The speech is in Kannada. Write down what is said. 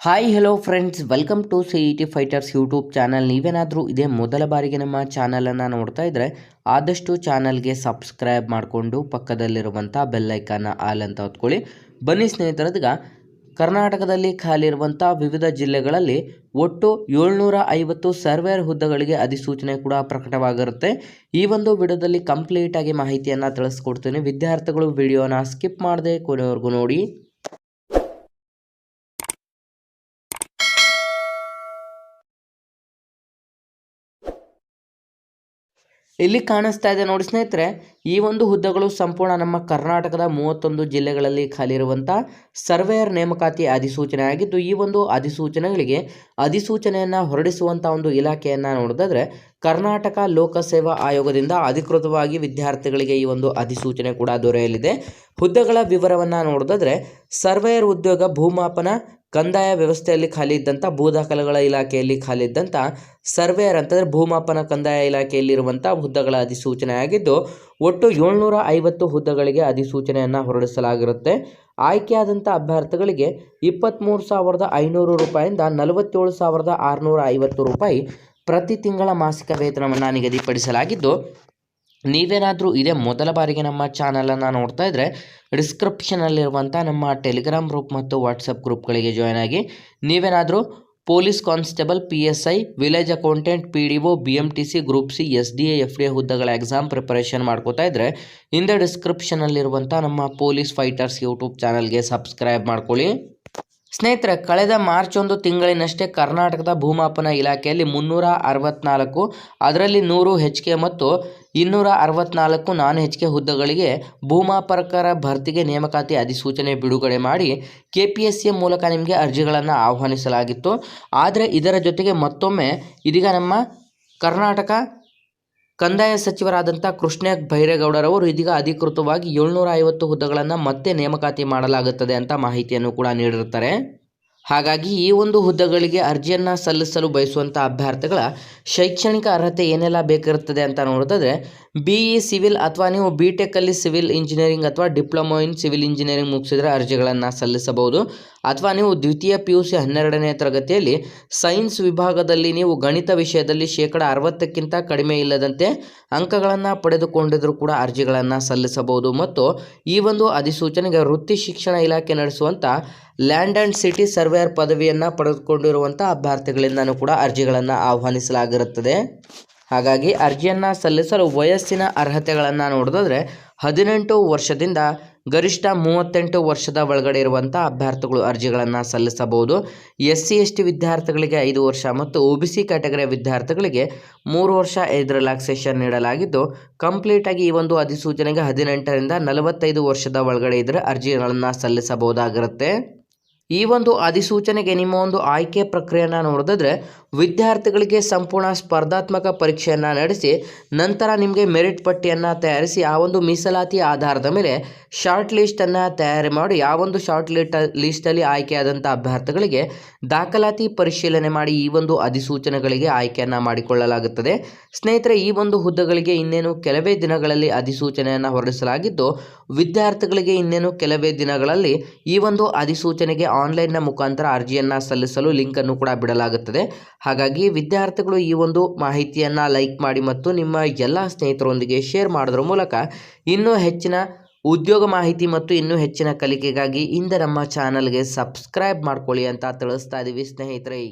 Hi hello friends welcome to C E T fighters YouTube channel ನೀವೇನಾದರೂ ಇದೇ ಮೊದಲ ಬಾರಿಗೆ ನಮ್ಮ ಚಾನಲನ್ನು ನೋಡ್ತಾ ಇದ್ದರೆ ಆದಷ್ಟು ಚಾನಲ್ಗೆ ಸಬ್ಸ್ಕ್ರೈಬ್ ಮಾಡಿಕೊಂಡು ಪಕ್ಕದಲ್ಲಿರುವಂಥ ಬೆಲ್ಲೈಕನ್ನ ಆಲ್ ಅಂತ ಹೊತ್ಕೊಳ್ಳಿ. ಬನ್ನಿ ಸ್ನೇಹಿತರದ್ಗ ಕರ್ನಾಟಕದಲ್ಲಿ ಖಾಲಿ ಇರುವಂಥ ವಿವಿಧ ಜಿಲ್ಲೆಗಳಲ್ಲಿ ಒಟ್ಟು ಏಳ್ನೂರ ಐವತ್ತು ಸರ್ವೇರ್ ಹುದ್ದೆಗಳಿಗೆ ಅಧಿಸೂಚನೆ ಕೂಡ ಪ್ರಕಟವಾಗಿರುತ್ತೆ. ಈ ಒಂದು ವಿಡಿಯೋದಲ್ಲಿ ಕಂಪ್ಲೀಟಾಗಿ ಮಾಹಿತಿಯನ್ನು ತಿಳಿಸ್ಕೊಡ್ತೀನಿ. ವಿದ್ಯಾರ್ಥಿಗಳು ವಿಡಿಯೋನ ಸ್ಕಿಪ್ ಮಾಡದೆ ಕೊನೆವರೆಗೂ ನೋಡಿ. ಇಲ್ಲಿ ಕಾಣಿಸ್ತಾ ಇದೆ ನೋಡಿ ಸ್ನೇಹಿತರೆ, ಈ ಒಂದು ಹುದ್ದೆಗಳು ಸಂಪೂರ್ಣ ನಮ್ಮ ಕರ್ನಾಟಕದ ಮೂವತ್ತೊಂದು ಜಿಲ್ಲೆಗಳಲ್ಲಿ ಖಾಲಿ ಇರುವಂಥ ಸರ್ವೇಯರ್ ನೇಮಕಾತಿ ಅಧಿಸೂಚನೆ ಆಗಿದ್ದು, ಈ ಒಂದು ಅಧಿಸೂಚನೆಗಳಿಗೆ ಅಧಿಸೂಚನೆಯನ್ನು ಹೊರಡಿಸುವಂಥ ಒಂದು ಇಲಾಖೆಯನ್ನು ನೋಡಿದ್ರೆ ಕರ್ನಾಟಕ ಲೋಕಸೇವಾ ಆಯೋಗದಿಂದ ಅಧಿಕೃತವಾಗಿ ವಿದ್ಯಾರ್ಥಿಗಳಿಗೆ ಈ ಒಂದು ಅಧಿಸೂಚನೆ ಕೂಡ ದೊರೆಯಲಿದೆ. ಹುದ್ದೆಗಳ ವಿವರವನ್ನು ನೋಡಿದ್ರೆ ಸರ್ವೇಯರ್ ಉದ್ಯೋಗ ಭೂಮಾಪನ ಕಂದಾಯ ವ್ಯವಸ್ಥೆಯಲ್ಲಿ ಖಾಲಿ ಇದ್ದಂಥ ಭೂ ದಾಖಲೆಗಳ ಇಲಾಖೆಯಲ್ಲಿ ಖಾಲಿ ಇದ್ದಂಥ ಸರ್ವೇಯರ್ ಅಂತಂದರೆ ಭೂಮಾಪನ ಕಂದಾಯ ಇಲಾಖೆಯಲ್ಲಿರುವಂಥ ಹುದ್ದೆಗಳ ಅಧಿಸೂಚನೆಯಾಗಿದ್ದು, ಒಟ್ಟು ಏಳ್ನೂರ ಐವತ್ತು ಹುದ್ದೆಗಳಿಗೆ ಅಧಿಸೂಚನೆಯನ್ನು ಹೊರಡಿಸಲಾಗಿರುತ್ತೆ. ಆಯ್ಕೆಯಾದಂಥ ಅಭ್ಯರ್ಥಿಗಳಿಗೆ ಇಪ್ಪತ್ತ್ಮೂರು ಸಾವಿರದ ಐನೂರು ರೂಪಾಯಿಂದ ನಲವತ್ತೇಳು ಸಾವಿರದ ಆರುನೂರ ಐವತ್ತು ರೂಪಾಯಿ ಪ್ರತಿ ತಿಂಗಳ ಮಾಸಿಕ ವೇತನವನ್ನು ನಿಗದಿಪಡಿಸಲಾಗಿದ್ದು ನೀವೇನಾದರೂ ಇದೇ ಮೊದಲ ಬಾರಿಗೆ ನಮ್ಮ ಚಾನಲನ್ನು ನೋಡ್ತಾ ಇದ್ದರೆ ಡಿಸ್ಕ್ರಿಪ್ಷನಲ್ಲಿರುವಂಥ ನಮ್ಮ ಟೆಲಿಗ್ರಾಮ್ ಗ್ರೂಪ್ ಮತ್ತು ವಾಟ್ಸಪ್ ಗ್ರೂಪ್ಗಳಿಗೆ ಜಾಯ್ನ್ ಆಗಿ, ನೀವೇನಾದರೂ police constable P S I village accountant P D O B M T C group C S D A F D A ಹುದ್ದೆಗಳ ಎಕ್ಸಾಮ್ ಪ್ರಿಪರೇಷನ್ ಮಾಡ್ಕೋತಾ ಇದ್ದರೆ ಹಿಂದೆ ಡಿಸ್ಕ್ರಿಪ್ಷನಲ್ಲಿರುವಂಥ ನಮ್ಮ ಪೊಲೀಸ್ ಫೈಟರ್ಸ್ ಯೂಟ್ಯೂಬ್ ಚಾನಲ್ಗೆ ಸಬ್ಸ್ಕ್ರೈಬ್ ಮಾಡ್ಕೊಳ್ಳಿ. ಸ್ನೇಹಿತರೆ, ಕಳೆದ ಮಾರ್ಚ್ ಒಂದು ತಿಂಗಳಿನಷ್ಟೇ ಕರ್ನಾಟಕದ ಭೂಮಾಪನ ಇಲಾಖೆಯಲ್ಲಿ ಮುನ್ನೂರ ಅರವತ್ನಾಲ್ಕು, ಅದರಲ್ಲಿ ನೂರು ಹೆಚ್ ಕೆ ಮತ್ತು ಇನ್ನೂರ ಅರವತ್ನಾಲ್ಕು ನಾನ್ ಹೆಚ್ ಕೆ ಹುದ್ದೆಗಳಿಗೆ ಭೂಮಾಪರಕರ ಭರ್ತಿಗೆ ನೇಮಕಾತಿ ಅಧಿಸೂಚನೆ ಬಿಡುಗಡೆ ಮಾಡಿ ಕೆ ಪಿ ಎಸ್ ಸಿ ಮೂಲಕ ನಿಮಗೆ ಅರ್ಜಿಗಳನ್ನು ಆಹ್ವಾನಿಸಲಾಗಿತ್ತು. ಆದರೆ ಇದರ ಜೊತೆಗೆ ಮತ್ತೊಮ್ಮೆ ಇದೀಗ ನಮ್ಮ ಕರ್ನಾಟಕ ಕಂದಾಯ ಸಚಿವರಾದಂಥ ಕೃಷ್ಣ ಬೈರೇಗೌಡರವರು ಇದೀಗ ಅಧಿಕೃತವಾಗಿ ಏಳ್ನೂರ ಐವತ್ತು ಹುದ್ದೆಗಳನ್ನು ಮತ್ತೆ ನೇಮಕಾತಿ ಮಾಡಲಾಗುತ್ತದೆ ಅಂತ ಮಾಹಿತಿಯನ್ನು ಕೂಡ ನೀಡಿರ್ತಾರೆ ಹಾಗಾಗಿ ಈ ಒಂದು ಹುದ್ದೆಗಳಿಗೆ ಅರ್ಜಿಯನ್ನು ಸಲ್ಲಿಸಲು ಬಯಸುವಂಥ ಅಭ್ಯರ್ಥಿಗಳ ಶೈಕ್ಷಣಿಕ ಅರ್ಹತೆ ಏನೆಲ್ಲ ಬೇಕಿರುತ್ತದೆ ಅಂತ ನೋಡಿದ್ರೆ ಬಿ ಇ ಸಿವಿಲ್ ಅಥವಾ ನೀವು ಬಿ ಟೆಕ್ಕಲ್ಲಿ ಸಿವಿಲ್ ಇಂಜಿನಿಯರಿಂಗ್ ಅಥವಾ ಡಿಪ್ಲೊಮೊ ಇನ್ ಸಿವಿಲ್ ಇಂಜಿನಿಯರಿಂಗ್ ಮುಗಿಸಿದ್ರೆ ಅರ್ಜಿಗಳನ್ನು ಸಲ್ಲಿಸಬಹುದು. ಅಥವಾ ನೀವು ದ್ವಿತೀಯ ಪಿ ಯು ಸಿ ಹನ್ನೆರಡನೇ ತರಗತಿಯಲ್ಲಿ ಸೈನ್ಸ್ ವಿಭಾಗದಲ್ಲಿ ನೀವು ಗಣಿತ ವಿಷಯದಲ್ಲಿ ಶೇಕಡ ಅರವತ್ತಕ್ಕಿಂತ ಕಡಿಮೆ ಇಲ್ಲದಂತೆ ಅಂಕಗಳನ್ನು ಪಡೆದುಕೊಂಡಿದ್ದರೂ ಕೂಡ ಅರ್ಜಿಗಳನ್ನು ಸಲ್ಲಿಸಬಹುದು. ಮತ್ತು ಈ ಒಂದು ಅಧಿಸೂಚನೆಗೆ ವೃತ್ತಿ ಶಿಕ್ಷಣ ಇಲಾಖೆ ನಡೆಸುವಂಥ ಲ್ಯಾಂಡ್ ಆ್ಯಂಡ್ ಸಿಟಿ ಸರ್ವೇಯರ್ ಪದವಿಯನ್ನು ಪಡೆದುಕೊಂಡಿರುವಂಥ ಅಭ್ಯರ್ಥಿಗಳಿಂದನೂ ಕೂಡ ಅರ್ಜಿಗಳನ್ನು ಆಹ್ವಾನಿಸಲಾಗಿರುತ್ತದೆ. ಹಾಗಾಗಿ ಅರ್ಜಿಯನ್ನು ಸಲ್ಲಿಸಲು ವಯಸ್ಸಿನ ಅರ್ಹತೆಗಳನ್ನು ನೋಡಿದ್ರೆ ಹದಿನೆಂಟು ವರ್ಷದಿಂದ ಗರಿಷ್ಠ ಮೂವತ್ತೆಂಟು ವರ್ಷದ ಒಳಗಡೆ ಇರುವಂಥ ಅಭ್ಯರ್ಥಿಗಳು ಅರ್ಜಿಗಳನ್ನು ಸಲ್ಲಿಸಬಹುದು. ಎಸ್ ಸಿ ಎಸ್ ಟಿ ವಿದ್ಯಾರ್ಥಿಗಳಿಗೆ ಐದು ವರ್ಷ ಮತ್ತು ಒ ಬಿ ಸಿ ಕ್ಯಾಟಗರಿಯ ವಿದ್ಯಾರ್ಥಿಗಳಿಗೆ ಮೂರು ವರ್ಷ ಇದು ರಿಲ್ಯಾಕ್ಸೇಷನ್ ನೀಡಲಾಗಿದ್ದು ಕಂಪ್ಲೀಟಾಗಿ ಈ ಒಂದು ಅಧಿಸೂಚನೆಗೆ ಹದಿನೆಂಟರಿಂದ ನಲವತ್ತೈದು ವರ್ಷದ ಒಳಗಡೆ ಇದ್ದರೆ ಅರ್ಜಿಗಳನ್ನು ಸಲ್ಲಿಸಬಹುದಾಗಿರುತ್ತೆ. ಈ ಒಂದು ಅಧಿಸೂಚನೆಗೆ ನಿಮ್ಮ ಒಂದು ಆಯ್ಕೆ ಪ್ರಕ್ರಿಯೆಯನ್ನು ನೋಡಿದ್ರೆ ವಿದ್ಯಾರ್ಥಿಗಳಿಗೆ ಸಂಪೂರ್ಣ ಸ್ಪರ್ಧಾತ್ಮಕ ಪರೀಕ್ಷೆಯನ್ನು ನಡೆಸಿ ನಂತರ ನಿಮಗೆ ಮೆರಿಟ್ ಪಟ್ಟಿಯನ್ನು ತಯಾರಿಸಿ ಆ ಒಂದು ಮೀಸಲಾತಿ ಆಧಾರದ ಮೇಲೆ ಶಾರ್ಟ್ ಲಿಸ್ಟನ್ನು ತಯಾರಿ ಮಾಡಿ ಆ ಒಂದು ಶಾರ್ಟ್ ಲಿಸ್ಟ್ ಲಿಸ್ಟಲ್ಲಿ ಆಯ್ಕೆಯಾದಂಥ ಅಭ್ಯರ್ಥಿಗಳಿಗೆ ದಾಖಲಾತಿ ಪರಿಶೀಲನೆ ಮಾಡಿ ಈ ಒಂದು ಅಧಿಸೂಚನೆಗಳಿಗೆ ಆಯ್ಕೆಯನ್ನು ಮಾಡಿಕೊಳ್ಳಲಾಗುತ್ತದೆ. ಸ್ನೇಹಿತರೆ, ಈ ಒಂದು ಹುದ್ದೆಗಳಿಗೆ ಇನ್ನೇನು ಕೆಲವೇ ದಿನಗಳಲ್ಲಿ ಅಧಿಸೂಚನೆಯನ್ನು ಹೊರಡಿಸಲಾಗಿದ್ದು, ವಿದ್ಯಾರ್ಥಿಗಳಿಗೆ ಇನ್ನೇನು ಕೆಲವೇ ದಿನಗಳಲ್ಲಿ ಈ ಒಂದು ಅಧಿಸೂಚನೆಗೆ ಆನ್ಲೈನ್ನ ಮುಖಾಂತರ ಅರ್ಜಿಯನ್ನು ಸಲ್ಲಿಸಲು ಲಿಂಕನ್ನು ಕೂಡ ಬಿಡಲಾಗುತ್ತದೆ. ಹಾಗಾಗಿ ವಿದ್ಯಾರ್ಥಿಗಳು ಈ ಒಂದು ಮಾಹಿತಿಯನ್ನು ಲೈಕ್ ಮಾಡಿ ಮತ್ತು ನಿಮ್ಮ ಎಲ್ಲ ಸ್ನೇಹಿತರೊಂದಿಗೆ ಶೇರ್ ಮಾಡೋದ್ರ ಮೂಲಕ ಇನ್ನೂ ಹೆಚ್ಚಿನ ಉದ್ಯೋಗ ಮಾಹಿತಿ ಮತ್ತು ಇನ್ನೂ ಹೆಚ್ಚಿನ ಕಲಿಕೆಗಾಗಿ ಇಂದ ನಮ್ಮ ಚಾನಲ್ಗೆ ಸಬ್ಸ್ಕ್ರೈಬ್ ಮಾಡ್ಕೊಳ್ಳಿ ಅಂತ ತಿಳಿಸ್ತಾ ಇದ್ದೀವಿ ಸ್ನೇಹಿತರೆ.